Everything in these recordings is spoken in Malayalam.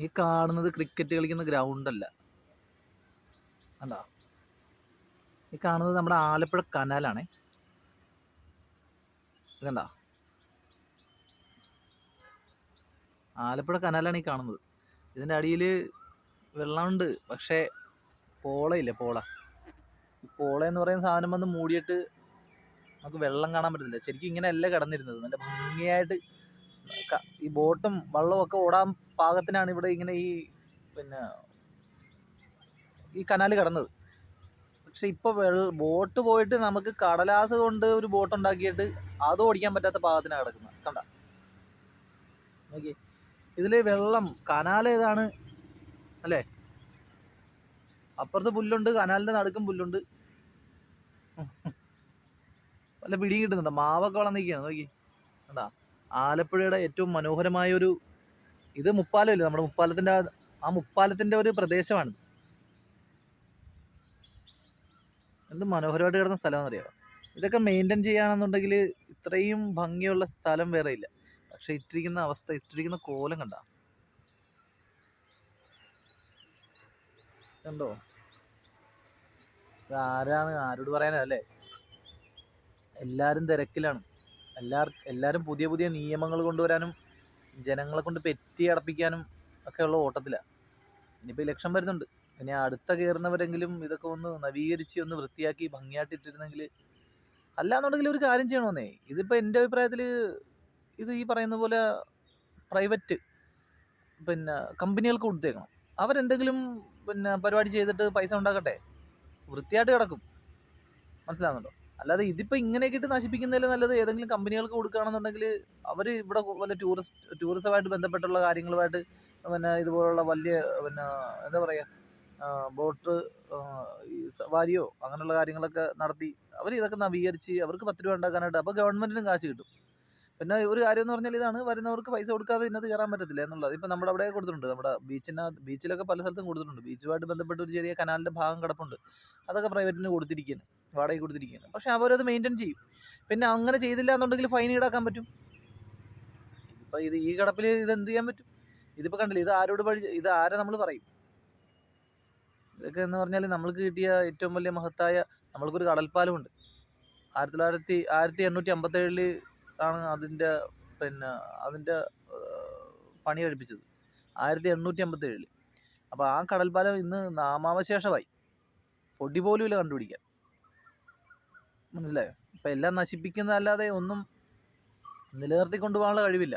ഈ കാണുന്നത് ക്രിക്കറ്റ് കളിക്കുന്ന ഗ്രൗണ്ടല്ല അല്ല. ഈ കാണുന്നത് നമ്മുടെ ആലപ്പുഴ കനാലാണേ ഇതണ്ട ആലപ്പുഴ കനാലാണ് ഈ കാണുന്നത്. ഇതിന്റെ അടിയിൽ വെള്ളമുണ്ട് പക്ഷേ പോളയില്ല പോള? ഈ പോള എന്ന് പറയുന്ന സാധനം വന്ന് മൂടിയിട്ട് നമുക്ക് വെള്ളം കാണാൻ പറ്റുന്നില്ല ശരിക്കും ഇങ്ങനെയല്ല കിടന്നിരുന്നത്. നല്ല ഭംഗിയായിട്ട് ഈ ബോട്ടും വള്ളവും ഒക്കെ ഓടാൻ പാകത്തിനാണ് ഇവിടെ ഇങ്ങനെ ഈ പിന്നെ ഈ കനാൽ കിടന്നത്. പക്ഷെ ഇപ്പൊ വെള്ള ബോട്ട് പോയിട്ട് നമുക്ക് കടലാസ് കൊണ്ട് ഒരു ബോട്ട് ഉണ്ടാക്കിയിട്ട് അത് ഓടിക്കാൻ പറ്റാത്ത പാകത്തിനാണ് കിടക്കുന്നത്. കണ്ട? നോക്കി ഇതിൽ വെള്ളം കനാൽ ഏതാണ്? അല്ലേ? അപ്പുറത്ത് പുല്ലുണ്ട് കനാലിന്റെ നടുക്കും പുല്ലുണ്ട്. വല്ല പിടിയും കിട്ടുന്നുണ്ട്? മാവൊക്കെ വളർന്നിരിക്കുകയാണ് നോക്കി കണ്ടാ? ആലപ്പുഴയുടെ ഏറ്റവും മനോഹരമായ ഒരു ഇത് മുപ്പാലമില്ലേ നമ്മുടെ മുപ്പാലത്തിന്റെ ആ- മുപ്പാലത്തിന്റെ ഒരു പ്രദേശമാണ്. എന്ത് മനോഹരമായിട്ട് കിടന്ന സ്ഥലമാണെന്നറിയാമോ ഇതൊക്കെ മെയിന്റെയിൻ ചെയ്യുകയാണെന്നുണ്ടെങ്കിൽ ഇത്രയും ഭംഗിയുള്ള സ്ഥലം വേറെ ഇല്ല പക്ഷെ ഇട്ടിരിക്കുന്ന അവസ്ഥ ഇട്ടിരിക്കുന്ന കോലം കണ്ട. കണ്ടോ? ആരാണ് ആരോട് പറയാനല്ലേ എല്ലാവരും തിരക്കിലാണ്. എല്ലാർ എല്ലാവരും പുതിയ പുതിയ നിയമങ്ങൾ കൊണ്ടുവരാനും ജനങ്ങളെ കൊണ്ട് പെറ്റി അടപ്പിക്കാനും ഒക്കെയുള്ള ഓട്ടത്തിലാണ് ഇനിയിപ്പോൾ ഇലക്ഷൻ വരുന്നുണ്ട്. ഇനി അടുത്ത കയറുന്നവരെങ്കിലും ഇതൊക്കെ ഒന്ന് നവീകരിച്ച് ഒന്ന് വൃത്തിയാക്കി ഭംഗിയായിട്ട് ഇട്ടിരുന്നെങ്കിൽ അല്ലാന്നുണ്ടെങ്കിൽ ഒരു കാര്യം ചെയ്യണമെന്നേ ഇതിപ്പോൾ എന്റെ അഭിപ്രായത്തിൽ ഇത് ഈ പറയുന്ന പോലെ പ്രൈവറ്റ് പിന്നെ കമ്പനികൾക്ക് കൊടുത്തേക്കണം. അവരെന്തെങ്കിലും പിന്നെ പരിപാടി ചെയ്തിട്ട് പൈസ ഉണ്ടാക്കട്ടെ. വൃത്തിയായിട്ട് കിടക്കും. മനസ്സിലാവുന്നുണ്ടോ? അല്ലാതെ ഇതിപ്പോ ഇങ്ങനെയൊക്കെ ഇട്ട് നശിപ്പിക്കുന്നതിൽ നല്ലത് ഏതെങ്കിലും കമ്പനികൾക്ക് കൊടുക്കുകയാണെന്നുണ്ടെങ്കിൽ അവർ ഇവിടെ വല്ല ടൂറിസ്റ്റ് ടൂറിസമായിട്ട് ബന്ധപ്പെട്ടുള്ള കാര്യങ്ങളുമായിട്ട് പിന്നെ ഇതുപോലുള്ള വലിയ പിന്നെ എന്താ പറയുക ബോട്ട് സവാരിയോ അങ്ങനെയുള്ള കാര്യങ്ങളൊക്കെ നടത്തി അവർ ഇതൊക്കെ നവീകരിച്ച് അവർക്ക് പത്ത് രൂപ ഉണ്ടാക്കാനായിട്ട് അപ്പോൾ ഗവൺമെന്റിനും കാശ് കിട്ടും. പിന്നെ ഒരു കാര്യം എന്ന് പറഞ്ഞാൽ ഇതാണ് വരുന്നവർക്ക് പൈസ കൊടുക്കാതെ ഇതിനകത്ത് കയറാൻ പറ്റത്തില്ല എന്നുള്ളത്. ഇപ്പം നമ്മുടെ അവിടെ കൊടുത്തിട്ടുണ്ട്. നമ്മുടെ ബീച്ചിന് ബീച്ചിലൊക്കെ പല സ്ഥലത്തും കൊടുത്തിട്ടുണ്ട്. ബീച്ചുമായിട്ട് ബന്ധപ്പെട്ട് ഒരു ചെറിയ കനാലിന്റെ ഭാഗം കിടപ്പുണ്ട്. അതൊക്കെ പ്രൈവറ്റിന് കൊടുത്തിരിക്കുകയാണ് വാടകയ്ക്ക് കൊടുത്തിരിക്കുകയാണ്. പക്ഷെ അവരത് മെയിന്റെയിൻ ചെയ്യും. പിന്നെ അങ്ങനെ ചെയ്തില്ല എന്നുണ്ടെങ്കിൽ ഫൈൻ ഈടാക്കാൻ പറ്റും. ഇതിപ്പോൾ ഇത് ഈ കിടപ്പിൽ ഇത് എന്ത് ചെയ്യാൻ പറ്റും? ഇതിപ്പോൾ കണ്ടില്ല ഇത് ആരോട് പഴി ഇത് ആരെ നമ്മൾ പറയും? ഇതൊക്കെ എന്ന് പറഞ്ഞാൽ നമ്മൾക്ക് കിട്ടിയ ഏറ്റവും വലിയ മഹത്തായ നമ്മൾക്കൊരു കടൽപ്പാലമുണ്ട്. ആയിരത്തി തൊള്ളായിരത്തി ആയിരത്തി എണ്ണൂറ്റി അമ്പത്തേഴിൽ ആണ് അതിന്റെ പിന്നെ അതിന്റെ പണി കഴിപ്പിച്ചത്. ആയിരത്തി എണ്ണൂറ്റി അമ്പത്തേഴിൽ അപ്പോൾ ആ കടൽപ്പാലം ഇന്ന് നാമാവശേഷമായി. പൊടി പോലും ഇല്ല കണ്ടുപിടിക്കാൻ. മനസ്സിലായോ? ഇപ്പം എല്ലാം നശിപ്പിക്കുന്നതല്ലാതെ ഒന്നും നിലനിർത്തി കൊണ്ടുപോകാനുള്ള കഴിവില്ല.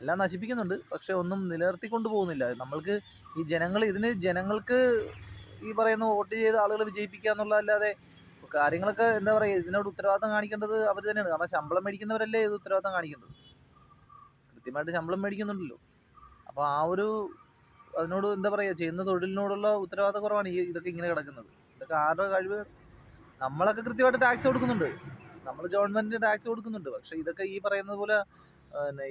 എല്ലാം നശിപ്പിക്കുന്നുണ്ട് പക്ഷെ ഒന്നും നിലനിർത്തി കൊണ്ടുപോകുന്നില്ല നമ്മൾക്ക് ഈ ജനങ്ങൾ ഇതിന് ജനങ്ങൾക്ക് ഈ പറയുന്ന വോട്ട് ചെയ്ത ആളുകൾ വിജയിപ്പിക്കുക എന്നുള്ളതല്ലാതെ കാര്യങ്ങളൊക്കെ എന്താ പറയുക ഇതിനോട് ഉത്തരവാദിത്തം കാണിക്കേണ്ടത് അവർ തന്നെയാണ്. കാരണം ശമ്പളം മേടിക്കുന്നവരല്ലേ ഇത് ഉത്തരവാദിത്തം കാണിക്കേണ്ടത്? കൃത്യമായിട്ട് ശമ്പളം മേടിക്കുന്നുണ്ടല്ലോ. അപ്പോൾ ആ ഒരു അതിനോട് എന്താ പറയുക ചെയ്യുന്ന തൊഴിലിനോടുള്ള ഉത്തരവാദിത്ത കുറവാണ് ഈ ഇതൊക്കെ ഇങ്ങനെ കിടക്കുന്നത്. ഇതൊക്കെ ആരുടെ കഴിവ്? നമ്മളൊക്കെ കൃത്യമായിട്ട് ടാക്സ് കൊടുക്കുന്നുണ്ട്. നമ്മൾ ഗവൺമെന്റിന് ടാക്സ് കൊടുക്കുന്നുണ്ട്. പക്ഷെ ഇതൊക്കെ ഈ പറയുന്നത് പോലെ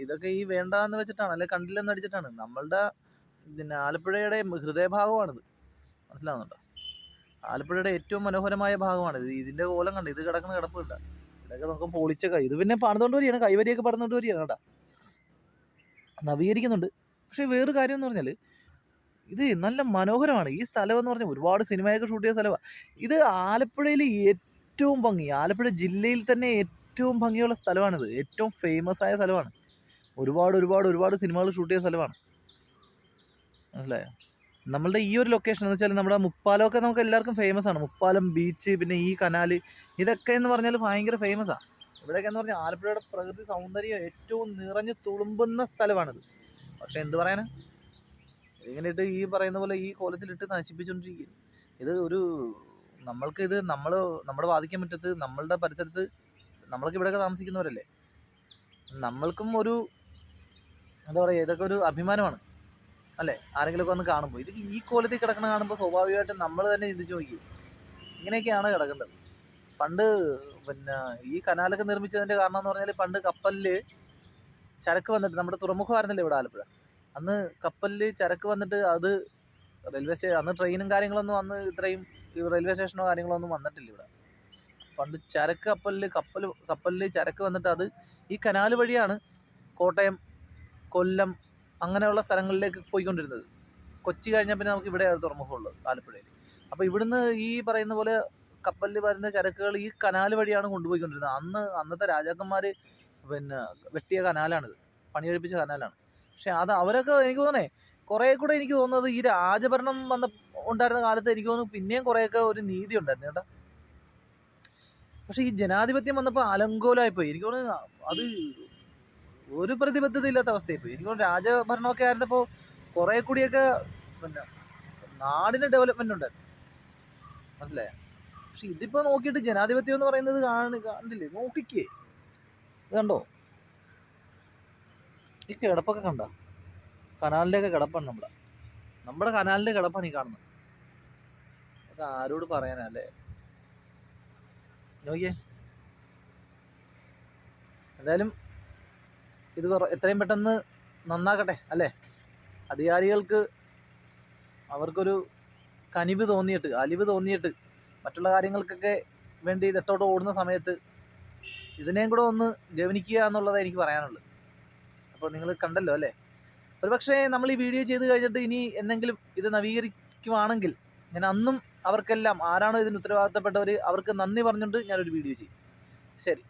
ഇതൊക്കെ ഈ വേണ്ടാന്ന് വെച്ചിട്ടാണ് അല്ലെ കണ്ടില്ലെന്ന് അടിച്ചിട്ടാണ്. നമ്മളുടെ പിന്നെ ആലപ്പുഴയുടെ ഹൃദയഭാഗമാണിത്. മനസ്സിലാവുന്നുണ്ടോ? ആലപ്പുഴയുടെ ഏറ്റവും മനോഹരമായ ഭാഗമാണിത് ഇതിന്റെ കോലം കണ്ട് ഇത് കിടക്കുന്ന കിടപ്പില്ല ഇതൊക്കെ നമുക്ക് പൊളിച്ച കൈ ഇത് പിന്നെ പണിതുകൊണ്ട് വരികയാണ്. കൈവരിയൊക്കെ പണിതുകൊണ്ട് വരികയാണ് കേട്ടോ. നവീകരിക്കുന്നുണ്ട്. പക്ഷേ വേറൊരു കാര്യം എന്ന് പറഞ്ഞാൽ ഇത് നല്ല മനോഹരമാണ്. ഈ സ്ഥലം എന്ന് പറഞ്ഞാൽ ഒരുപാട് സിനിമയൊക്കെ ഷൂട്ട് ചെയ്ത സ്ഥലമാണ് ഇത് ആലപ്പുഴയിൽ ഏറ്റവും ഭംഗി ആലപ്പുഴ ജില്ലയിൽ തന്നെ ഏറ്റവും ഭംഗിയുള്ള സ്ഥലമാണിത്. ഏറ്റവും ഫേമസ് ആയ സ്ഥലമാണ്. ഒരുപാട് ഒരുപാട് ഒരുപാട് സിനിമകൾ ഷൂട്ട് ചെയ്ത സ്ഥലമാണ്. മനസ്സിലായോ? നമ്മളുടെ ഈ ഒരു ലൊക്കേഷൻ എന്ന് വെച്ചാൽ നമ്മുടെ മുപ്പാലമൊക്കെ നമുക്ക് എല്ലാവർക്കും ഫേമസ് ആണ്. മുപ്പാലം ബീച്ച് പിന്നെ ഈ കനാൽ ഇതൊക്കെ എന്ന് പറഞ്ഞാൽ ഭയങ്കര ഫേമസ് ആണ് ഇവിടെയൊക്കെ എന്ന് പറഞ്ഞാൽ ആലപ്പുഴയുടെ പ്രകൃതി സൗന്ദര്യം ഏറ്റവും നിറഞ്ഞു തുളുമ്പുന്ന സ്ഥലമാണിത്. പക്ഷെ എന്ത് പറയാനാ? ഇങ്ങനെയിട്ട് ഈ പറയുന്ന പോലെ ഈ കോലത്തിലിട്ട് നശിപ്പിച്ചുകൊണ്ടിരിക്കുക ഇത് ഒരു നമ്മൾക്ക് ഇത് നമ്മൾ നമ്മുടെ വാദിക്കാൻ പറ്റത്ത് നമ്മളുടെ പരിസരത്ത് നമ്മൾക്ക് ഇവിടെയൊക്കെ താമസിക്കുന്നവരല്ലേ? നമ്മൾക്കും ഒരു എന്താ പറയുക ഇതൊക്കെ ഒരു അഭിമാനമാണ്. അല്ലേ? ആരെങ്കിലുമൊക്കെ വന്ന് കാണുമ്പോൾ ഇത് ഈ കോലത്തിൽ കിടക്കണ കാണുമ്പോൾ സ്വാഭാവികമായിട്ടും നമ്മൾ തന്നെ ചിന്തിച്ചു നോക്കി. ഇങ്ങനെയൊക്കെയാണ് കിടക്കേണ്ടത്. പണ്ട് പിന്നെ ഈ കനാലൊക്കെ നിർമ്മിച്ചതിന്റെ കാരണം എന്ന് പറഞ്ഞാൽ പണ്ട് കപ്പലിൽ ചരക്ക് വന്നിട്ട് നമ്മുടെ തുറമുഖമായിരുന്നില്ല ഇവിടെ ആലപ്പുഴ? അന്ന് കപ്പലിൽ ചരക്ക് വന്നിട്ട് അത് റെയിൽവേ സ്റ്റേഷൻ അന്ന് ട്രെയിനും കാര്യങ്ങളൊന്നും അന്ന് ഇത്രയും റെയിൽവേ സ്റ്റേഷനോ കാര്യങ്ങളോ ഒന്നും വന്നിട്ടില്ല ഇവിടെ. പണ്ട് ചരക്ക് കപ്പലിൽ കപ്പൽ കപ്പലിൽ ചരക്ക് വന്നിട്ട് അത് ഈ കനാൽ വഴിയാണ് കോട്ടയം കൊല്ലം അങ്ങനെയുള്ള സ്ഥലങ്ങളിലേക്ക് പോയിക്കൊണ്ടിരുന്നത്. കൊച്ചി കഴിഞ്ഞാൽ പിന്നെ നമുക്ക് ഇവിടെ തുറമുഖമുള്ളത് ആലപ്പുഴയിൽ അപ്പോൾ ഇവിടുന്ന് ഈ പറയുന്ന പോലെ കപ്പലിൽ വരുന്ന ചരക്കുകൾ ഈ കനാൽ വഴിയാണ് കൊണ്ടുപോയിക്കൊണ്ടിരുന്നത്. അന്ന് അന്നത്തെ രാജാക്കന്മാർ പിന്നെ വെട്ടിയ കനാലാണിത്. പണിയെടുപ്പിച്ച കനാലാണ്. പക്ഷേ അത് അവരൊക്കെ എനിക്ക് തോന്നേ കുറേ കൂടെ എനിക്ക് തോന്നുന്നത് ഈ രാജഭരണം വന്ന ഉണ്ടായിരുന്ന കാലത്ത് എനിക്ക് തോന്നുന്നു പിന്നെയും കുറേയൊക്കെ ഒരു നീതി ഉണ്ടായിരുന്നു കേട്ടോ. പക്ഷേ ഈ ജനാധിപത്യം വന്നപ്പോൾ അലങ്കോലമായിപ്പോയി എനിക്ക് തോന്നുന്നു അത് ഒരു പ്രതിബദ്ധത ഇല്ലാത്ത അവസ്ഥയായിപ്പോയി എനിക്ക് തോന്നുന്നു രാജഭരണമൊക്കെ ആയിരുന്നപ്പോൾ കുറേ കൂടിയൊക്കെ പിന്നെ നാടിന് ഡെവലപ്മെന്റ് ഉണ്ടായിരുന്നു മനസ്സിലായോ? പക്ഷെ ഇതിപ്പോൾ നോക്കിയിട്ട് ജനാധിപത്യം എന്ന് പറയുന്നത് കാണി കണ്ടില്ലേ? നോക്കിക്കേ. ഇത് കണ്ടോ? ഈ കിടപ്പൊക്കെ കണ്ട? കനാലിന്റെയൊക്കെ കിടപ്പാണ് നമ്മുടെ. നമ്മുടെ കനാലിന്റെ കിടപ്പാണ് ഈ കാണുന്നത്. അത് ആരോട് പറയാനല്ലേ നോക്കിയേ. എന്തായാലും ഇത് എത്രയും പെട്ടെന്ന് നന്നാക്കട്ടെ അല്ലേ? അധികാരികൾക്ക് അവർക്കൊരു കനിവ് തോന്നിയിട്ട് അലിവ് തോന്നിയിട്ട് മറ്റുള്ള കാര്യങ്ങൾക്കൊക്കെ വേണ്ടി ഇതെട്ടോട്ട് ഓടുന്ന സമയത്ത് ഇതിനെയും കൂടെ ഒന്ന് ഗവനിക്കുക എന്നുള്ളതേ എനിക്ക് പറയാനുള്ളത്. അപ്പോൾ നിങ്ങൾ കണ്ടല്ലോ അല്ലേ? ഒരുപക്ഷേ നമ്മൾ ഈ വീഡിയോ ചെയ്ത് കഴിഞ്ഞിട്ട് ഇനി എന്തെങ്കിലും ഇത് നവീകരിക്കുവാണെങ്കിൽ ഞാൻ അന്നും അവർക്കെല്ലാം ആരാണോ ഇതിന് ഉത്തരവാദിത്തപ്പെട്ടവർ അവർക്ക് നന്ദി പറഞ്ഞുകൊണ്ട് ഞാനൊരു വീഡിയോ ചെയ്യും. ശരി.